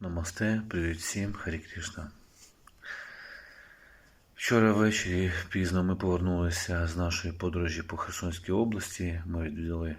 Намасте, привіт всім, Харі Кришна. Вчора ввечері пізно ми повернулися з нашої подорожі по Херсонській області. Ми відвідали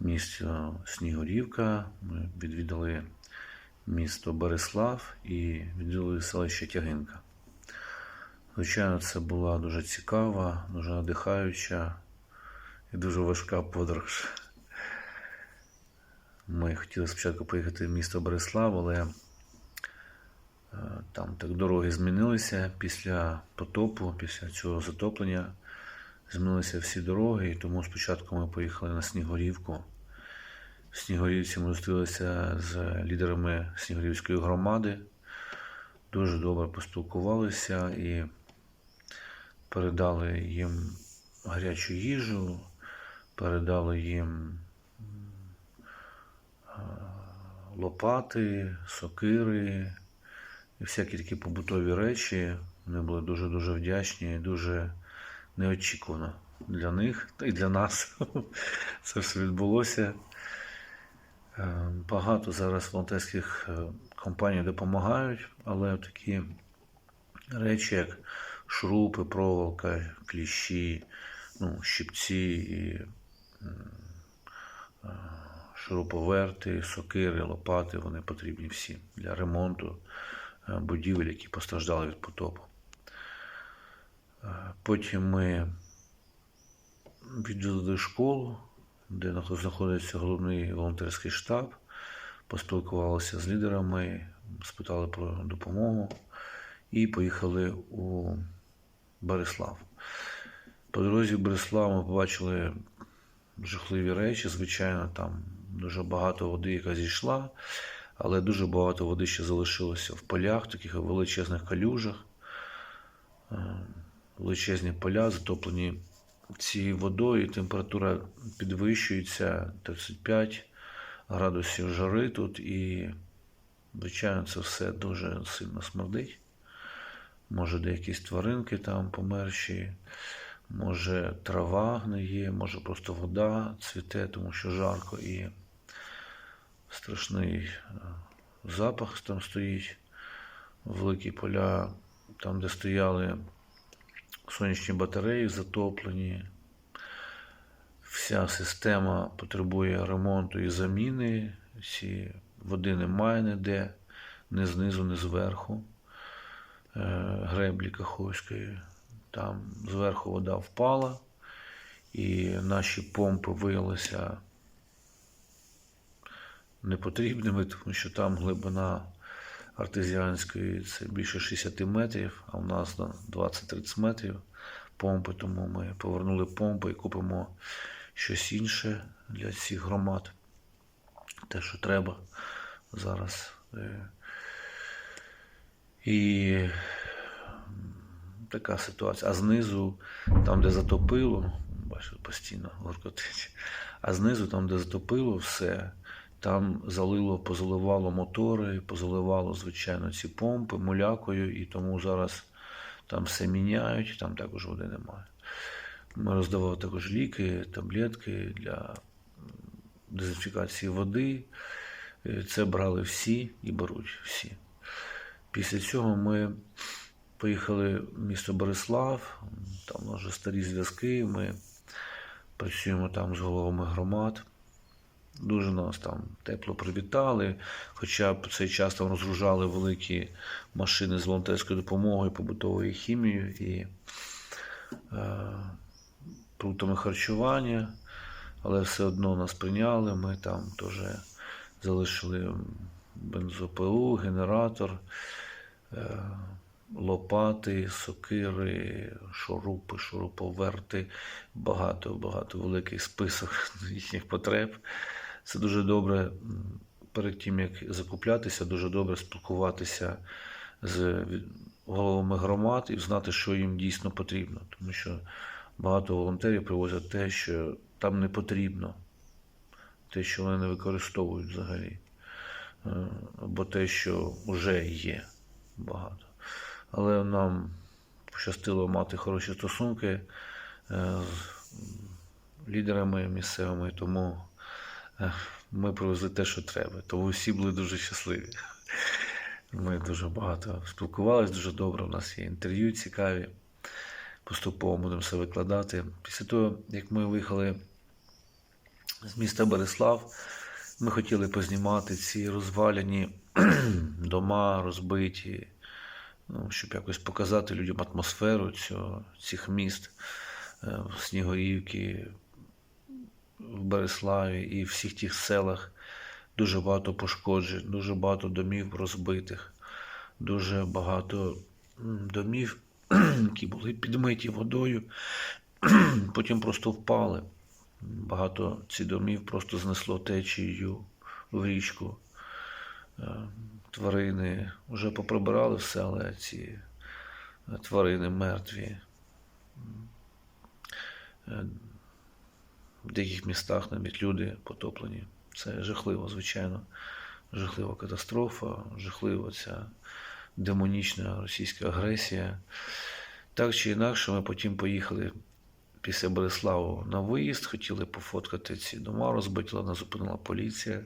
місто Снігурівка, ми відвідали місто Береслав і відвідали селище Тягинка. Звичайно, це була дуже цікава, дуже надихаюча і дуже важка подорож. Ми хотіли спочатку поїхати в місто Береслав, але е, там так дороги змінилися після потопу, після цього затоплення. Змінилися всі дороги, і тому спочатку ми поїхали на Снігурівку. В Снігурівці ми зустрілися з лідерами Снігурівської громади. Дуже добре поспілкувалися і передали їм гарячу їжу, передали їм лопати, сокири і всякі такі побутові речі. Вони були дуже-дуже вдячні і дуже неочікувано для них та й для нас. Це все відбулося. Е, Багато зараз волонтерських е, компаній допомагають, але такі речі, як шурупи, проволока, кліщі, ну, щипці і шуруповерти, сокири, лопати, вони потрібні всі для ремонту е, будівель, які постраждали від потопу. Е, Потім ми відвідали школу, де знаходиться головний волонтерський штаб, поспілкувалися з лідерами, спитали про допомогу і поїхали у Береслав. По дорозі в Береслав ми побачили жахливі речі. Звичайно, там дуже багато води, яка зійшла, але дуже багато води ще залишилося в полях, таких величезних калюжах. Е, Величезні поля затоплені цією водою, температура підвищується 35 градусів жари тут, і, звичайно, це все дуже сильно смердить. Може, деякісь тваринки там померші, може трава гниє, може просто вода цвіте, тому що жарко і страшний е, запах там стоїть. Великі поля, там, де стояли сонячні батареї, затоплені. Вся система потребує ремонту і заміни. Ці води немає ніде, ні знизу, ні зверху е, греблі Каховської. Там зверху вода впала, і наші помпи виявилися непотрібними, тому що там глибина артезіанської це більше 60 метрів, а в нас 20-30 метрів помпи, тому ми повернули помпи і купимо щось інше для цих громад. Те, що треба зараз. Е, І така ситуація. А знизу, там, де затопило, бачите, постійно горкотить, а знизу, там, де затопило все, там залило, позаливало мотори, позаливало, звичайно, ці помпи мулякою, і тому зараз там все міняють, там також води немає. Ми роздавали також ліки, таблетки для дезінфікації води. Е, Це брали всі і беруть всі. Після цього ми поїхали в місто Борислав, там вже старі зв'язки. Ми працюємо там з головами громад. Дуже нас там тепло привітали, хоча б цей час там розгружали великі машини з волонтерською допомогою, побутовою хімією і е, продуктами харчування, але все одно нас прийняли. Ми там теж залишили бензопилу, генератор, е, лопати, сокири, шурупи, шуруповерти, багато, багато великий список їхніх потреб. Це дуже добре перед тим, як закуплятися, дуже добре спілкуватися з головами громад і знати, що їм дійсно потрібно. Тому що багато волонтерів привозять те, що там не потрібно, те, що вони не використовують взагалі, Е, або те, що вже є багато. Але нам пощастило мати хороші стосунки е, з лідерами місцевими, тому е, ми привезли те, що треба. Тому всі були дуже щасливі. Ми дуже багато спілкувалися, дуже добре. У нас є інтерв'ю цікаві. Поступово будемо все викладати. Після того, як ми виїхали з міста Береслав, ми хотіли познімати ці розваляні дома, розбиті, ну, щоб якось показати людям атмосферу цього, цих міст, е, Снігурівки, в Береславі і в всіх тих селах. Дуже багато пошкоджень, дуже багато домів розбитих, дуже багато домів, які були підмиті водою, потім просто впали. Багато ці домів просто знесло течією в річку. Тварини вже поприбирали все, але ці е, тварини мертві. Е, В деяких містах навіть люди потоплені. Це жахливо, звичайно. Жахлива катастрофа, жахлива ця демонічна російська агресія. Так чи інакше, ми потім поїхали після Бориславу на виїзд, хотіли пофоткати ці дома розбиті, нас зупинила поліція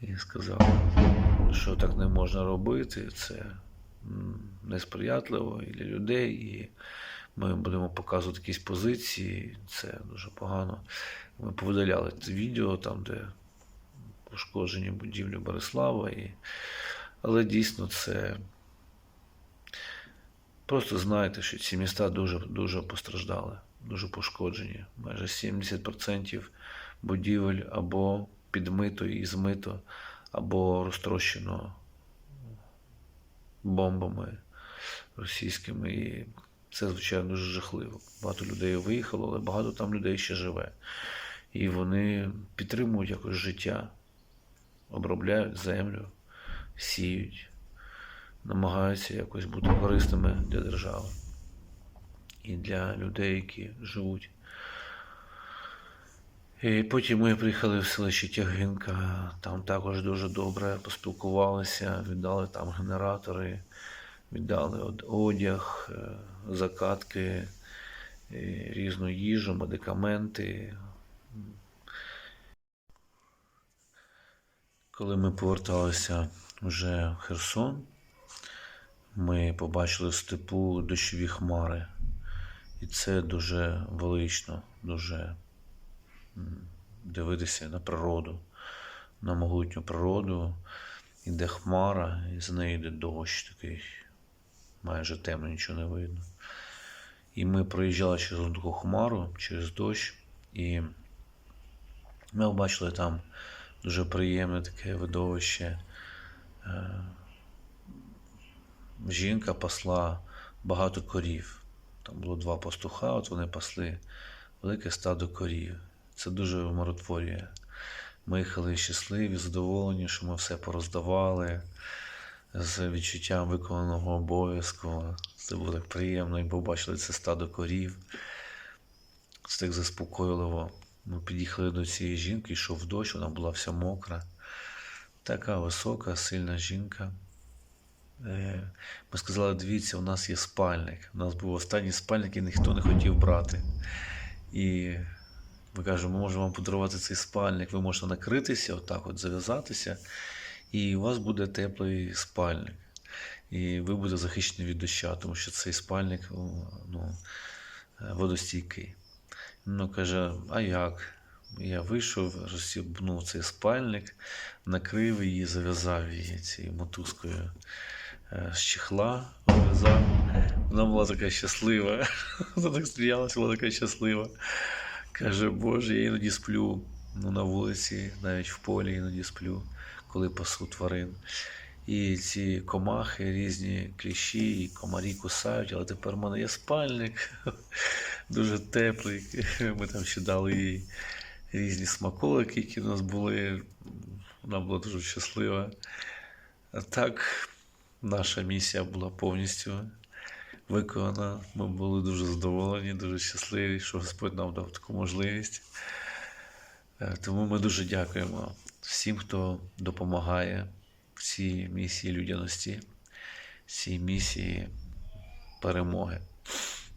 і сказала, що так не можна робити. Це несприятливо і для людей, і ми будемо показувати якісь позиції. Це дуже погано. Ми повидаляли це відео там, де пошкоджені будівлі Борислава. І... Але дійсно це. Просто знайте, що ці міста дуже, дуже постраждали, дуже пошкоджені. Майже 70% будівель або підмито і змито, або розтрощено бомбами російськими. І це, звичайно, дуже жахливо. Багато людей виїхало, але багато там людей ще живе. І вони підтримують якось життя, обробляють землю, сіють, намагаються якось бути корисними для держави і для людей, які живуть. І потім ми приїхали в селище Тягинка, там також дуже добре поспілкувалися, віддали там генератори, віддали одяг, е, закатки, різну їжу, медикаменти. Коли ми поверталися вже в Херсон, ми побачили в степу дощові хмари. І це дуже велично, дуже дивитися на природу, на могутню природу. Іде хмара, і з неї йде дощ такий, майже темно, нічого не видно. І ми проїжджали через таку хмару, через дощ, і ми побачили там дуже приємне таке видовище. Е, Жінка пасла багато корів. Там було два пастуха, от вони пасли велике стадо корів. Це дуже умиротворює. Ми їхали щасливі, задоволені, що ми все пороздавали з відчуттям виконаного обов'язку. Це було так приємно, і побачили це стадо корів. Це так заспокійливо. Ми під'їхали до цієї жінки, йшов дощ, вона була вся мокра. Така висока, сильна жінка. Е, Ми сказали, дивіться, у нас є спальник. У нас був останній спальник, і ніхто не хотів брати. І ми кажемо, ми можемо вам подарувати цей спальник, ви можете накритися, отак от зав'язатися, і у вас буде теплий спальник. І ви будете захищені від дощу, тому що цей спальник ну, е, водостійкий. Ну, каже, а як? Я вийшов, розсібнув цей спальник, накрив її, зав'язав її цією мотузкою е, з чехла. Вона була така щаслива. Вона так сміялася, була така щаслива. Каже, Боже, я іноді сплю ну, на вулиці, навіть в полі іноді сплю, коли пасу тварин. І ці комахи, різні кліщі, і комарі кусають, але тепер в мене є спальник, дуже теплий. Ми там ще дали їй різні смаколики, які в нас були. Вона була дуже щаслива. А так, наша місія була повністю виконана. Ми були дуже задоволені, дуже щасливі, що Господь нам дав таку можливість. Е, Тому ми дуже дякуємо всім, хто допомагає цій місії людяності, цій місії перемоги.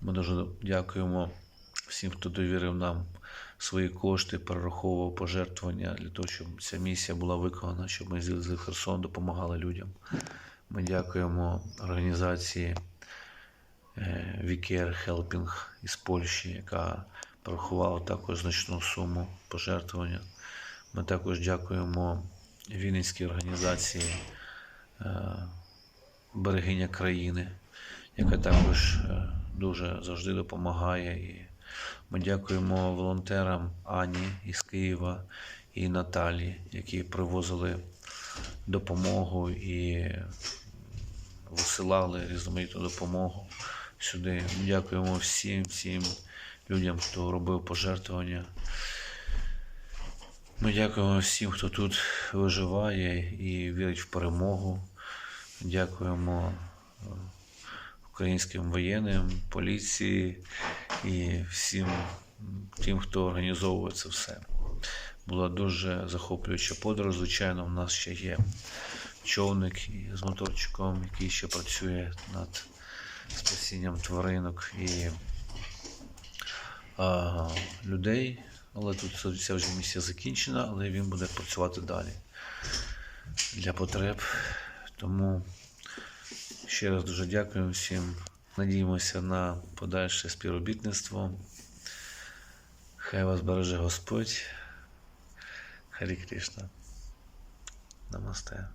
Ми дуже дякуємо всім, хто довірив нам свої кошти, перераховував пожертвування для того, щоб ця місія була виконана, щоб ми звільнили Херсон, допомагали людям. Ми дякуємо організації е, Vicar Helping із Польщі, яка порахувала також значну суму пожертвування. Ми також дякуємо Вінницькій організації е, Берегиня країни, яка також е, дуже завжди допомагає. І ми дякуємо волонтерам Ані із Києва і Наталі, які привозили допомогу і висилали різноманітну допомогу сюди. Дякуємо всім, всім людям, хто робив пожертвування. Ми дякуємо всім, хто тут виживає і вірить в перемогу. Дякуємо е, українським воєнним, поліції і всім тим, хто організовує це все. Була дуже захоплююча подорож. Звичайно, в нас ще є човник з моторчиком, який ще працює над спасінням тваринок і а, людей. Але тут ця вже місія закінчена, але він буде працювати далі для потреб. Тому ще раз дуже дякую всім. Надіємося на подальше співробітництво. Хай вас береже Господь. Харі Кришна. Намасте.